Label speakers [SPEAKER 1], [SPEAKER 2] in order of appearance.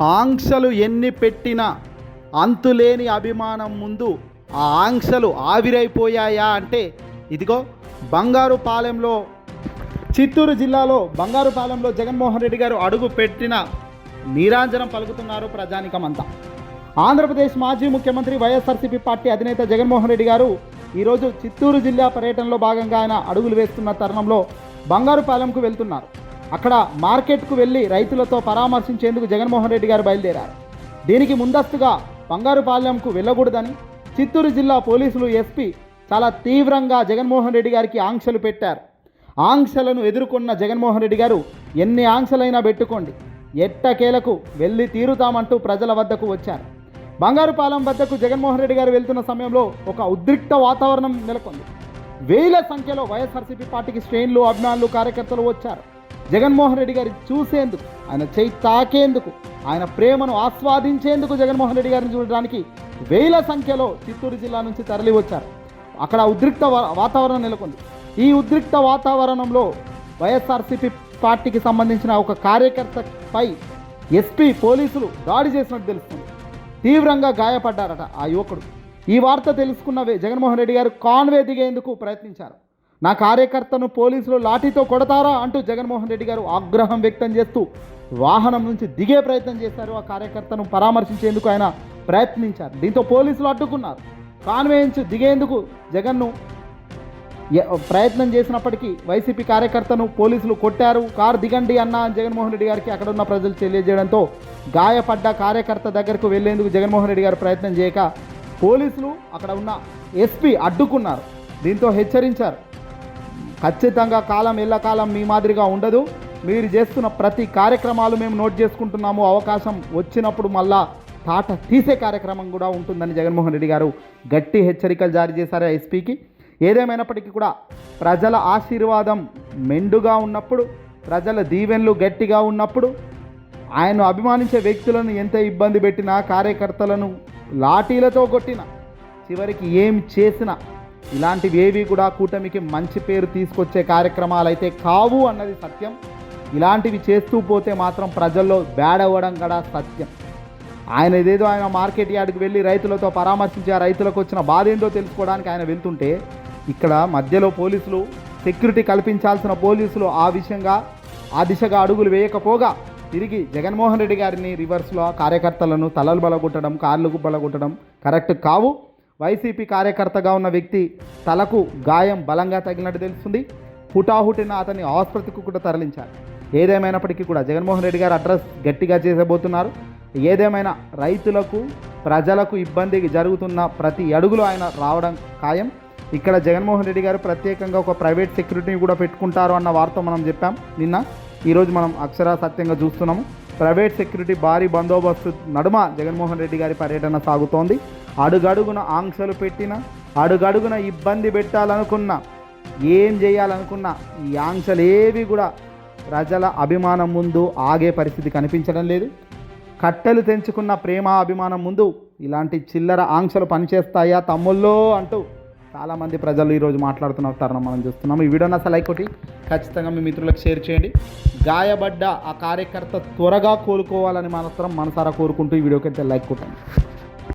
[SPEAKER 1] ఆంక్షలు ఎన్ని పెట్టినా అంతులేని అభిమానం ముందు ఆ ఆంక్షలు ఆవిరైపోయాయా అంటే ఇదిగో బంగారుపాలెంలో చిత్తూరు జిల్లాలో బంగారుపాలెంలో జగన్మోహన్ రెడ్డి గారు అడుగు పెట్టిన నీరాంజనం పలుకుతున్నారు ప్రజానికమంతా. ఆంధ్రప్రదేశ్ మాజీ ముఖ్యమంత్రి వైఎస్ఆర్సీపీ పార్టీ అధినేత జగన్మోహన్ రెడ్డి గారు ఈరోజు చిత్తూరు జిల్లా పర్యటనలో భాగంగా ఆయన అడుగులు వేస్తున్న తరుణంలో బంగారుపాలెంకు వెళ్తున్నారు. అక్కడ మార్కెట్కు వెళ్ళి రైతులతో పరామర్శించేందుకు జగన్మోహన్ రెడ్డి గారు బయలుదేరారు. దీనికి ముందస్తుగా బంగారుపాలెంకు వెళ్ళకూడదని చిత్తూరు జిల్లా పోలీసులు ఎస్పీ చాలా తీవ్రంగా జగన్మోహన్ రెడ్డి గారికి ఆంక్షలు పెట్టారు. ఆంక్షలను ఎదుర్కొన్న జగన్మోహన్ రెడ్డి గారు ఎన్ని ఆంక్షలైనా పెట్టుకోండి. ఎట్టకేలకు వెళ్ళి తీరుతామంటూ ప్రజల వద్దకు వచ్చారు. బంగారుపాలెం వద్దకు జగన్మోహన్ రెడ్డి గారు వెళ్తున్న సమయంలో ఒక ఉద్రిక్త వాతావరణం నెలకొంది. వేల సంఖ్యలో వైఎస్ఆర్సీపీ పార్టీకి శ్రేణులు అభిమానులు కార్యకర్తలు వచ్చారు. జగన్మోహన్ రెడ్డి గారిని చూసేందుకు ఆయన చేయి తాకేందుకు ఆయన ప్రేమను ఆస్వాదించేందుకు జగన్మోహన్ రెడ్డి గారిని చూడడానికి వేల సంఖ్యలో చిత్తూరు జిల్లా నుంచి తరలి వచ్చారు అక్కడ ఉద్రిక్త వాతావరణం నెలకొంది. ఈ ఉద్రిక్త వాతావరణంలో వైఎస్ఆర్సీపీ పార్టీకి సంబంధించిన ఒక కార్యకర్తపై ఎస్పీ పోలీసులు దాడి చేసినట్టు తెలుస్తుంది. తీవ్రంగా గాయపడ్డారట ఆ యువకుడు. ఈ వార్త తెలుసుకున్న జగన్మోహన్ రెడ్డి గారు కాన్వే దిగేందుకు ప్రయత్నించారు. నా కార్యకర్తను పోలీసులు లాఠీతో కొడతారా అంటూ జగన్మోహన్ రెడ్డి గారు ఆగ్రహం వ్యక్తం చేస్తూ వాహనం నుంచి దిగే ప్రయత్నం చేశారు. ఆ కార్యకర్తను పరామర్శించేందుకు ఆయన ప్రయత్నించారు. దీంతో పోలీసులు అడ్డుకున్నారు. కాన్వే దిగేందుకు జగన్ను ప్రయత్నం చేసినప్పటికీ వైసీపీ కార్యకర్తను పోలీసులు కొట్టారు. కారు దిగండి అన్న జగన్మోహన్ రెడ్డి గారికి అక్కడ ఉన్న ప్రజలు తెలియజేయడంతో గాయపడ్డ కార్యకర్త దగ్గరకు వెళ్ళేందుకు జగన్మోహన్ రెడ్డి గారు ప్రయత్నం చేయక పోలీసులు అక్కడ ఉన్న ఎస్పీ అడ్డుకున్నారు. దీంతో హెచ్చరించారు. ఖచ్చితంగా కాలం ఎల్లకాలం మీ మాదిరిగా ఉండదు. మీరు చేస్తున్న ప్రతి కార్యక్రమాలు మేము నోట్ చేసుకుంటున్నాము. అవకాశం వచ్చినప్పుడు మళ్ళా తాట తీసే కార్యక్రమం కూడా ఉంటుందని జగన్మోహన్ రెడ్డి గారు గట్టి హెచ్చరికలు జారీ చేశారు ఎస్పీకి ఏదేమైనప్పటికీ కూడా ప్రజల ఆశీర్వాదం మెండుగా ఉన్నప్పుడు ప్రజల దీవెనలు గట్టిగా ఉన్నప్పుడు ఆయన అభిమానించే వ్యక్తులను ఎంత ఇబ్బంది పెట్టినా కార్యకర్తలను లాఠీలతో కొట్టినా చివరికి ఏం చేసినా ఇలాంటివి ఏవి కూడా కూటమికి మంచి పేరు తీసుకొచ్చే కార్యక్రమాలు అయితే కావు అన్నది సత్యం. ఇలాంటివి చేస్తూ పోతే మాత్రం ప్రజల్లో బ్యాడ్ అవ్వడం కూడా సత్యం. ఆయన ఏదేదో ఆయన మార్కెట్ యార్డ్కి వెళ్ళి రైతులతో పరామర్శించి ఆ రైతులకు వచ్చిన బాధ ఏంటో తెలుసుకోవడానికి ఆయన వెళ్తుంటే ఇక్కడ మధ్యలో పోలీసులు సెక్యూరిటీ కల్పించాల్సిన పోలీసులు ఆ విషయంగా ఆ దిశగా అడుగులు వేయకపోగా తిరిగి జగన్మోహన్ రెడ్డి గారిని రివర్స్లో కార్యకర్తలను తలలు బలగొట్టడం కార్లకు బలగొట్టడం కరెక్ట్ కావు. వైసీపీ కార్యకర్తగా ఉన్న వ్యక్తి తలకు గాయం బలంగా తగిలినట్టు తెలుస్తుంది. హుటాహుటిన అతన్ని ఆసుపత్రికి కూడా తరలించారు. ఏదేమైనప్పటికీ కూడా జగన్మోహన్ రెడ్డి గారు అడ్రస్ గట్టిగా చేసబోతున్నారు. ఏదేమైనా రైతులకు ప్రజలకు ఇబ్బంది జరుగుతున్న ప్రతి అడుగులో ఆయన రావడం ఖాయం. ఇక్కడ జగన్మోహన్ రెడ్డి గారు ప్రత్యేకంగా ఒక ప్రైవేట్ సెక్యూరిటీని కూడా పెట్టుకుంటారు అన్న వార్త మనం చెప్పాం నిన్న. ఈరోజు మనం అక్షరా సత్యంగా చూస్తున్నాము. ప్రైవేట్ సెక్యూరిటీ భారీ బందోబస్తు నడుమ జగన్మోహన్ రెడ్డి గారి పర్యటన సాగుతోంది. అడుగడుగున ఆంక్షలు పెట్టిన అడుగడుగున ఇబ్బంది పెట్టాలనుకున్న ఏం చేయాలనుకున్నా ఈ ఆంక్షలు ఏవి కూడా ప్రజల అభిమానం ముందు ఆగే పరిస్థితి కనిపించడం లేదు. కట్టెలు తెంచుకున్న ప్రేమ అభిమానం ముందు ఇలాంటి చిల్లర ఆంక్షలు పనిచేస్తాయా తమ్ముళ్ళో అంటూ చాలామంది ప్రజలు ఈరోజు మాట్లాడుతున్న తరుణం మనం చూస్తున్నాము. ఈ వీడియోని అసలు లైక్ ఖచ్చితంగా మీ మిత్రులకు షేర్ చేయండి. గాయపడ్డ ఆ కార్యకర్త త్వరగా కోలుకోవాలని మాత్రం మనసారా కోరుకుంటూ ఈ వీడియోకి అయితే లైక్ కొట్టండి.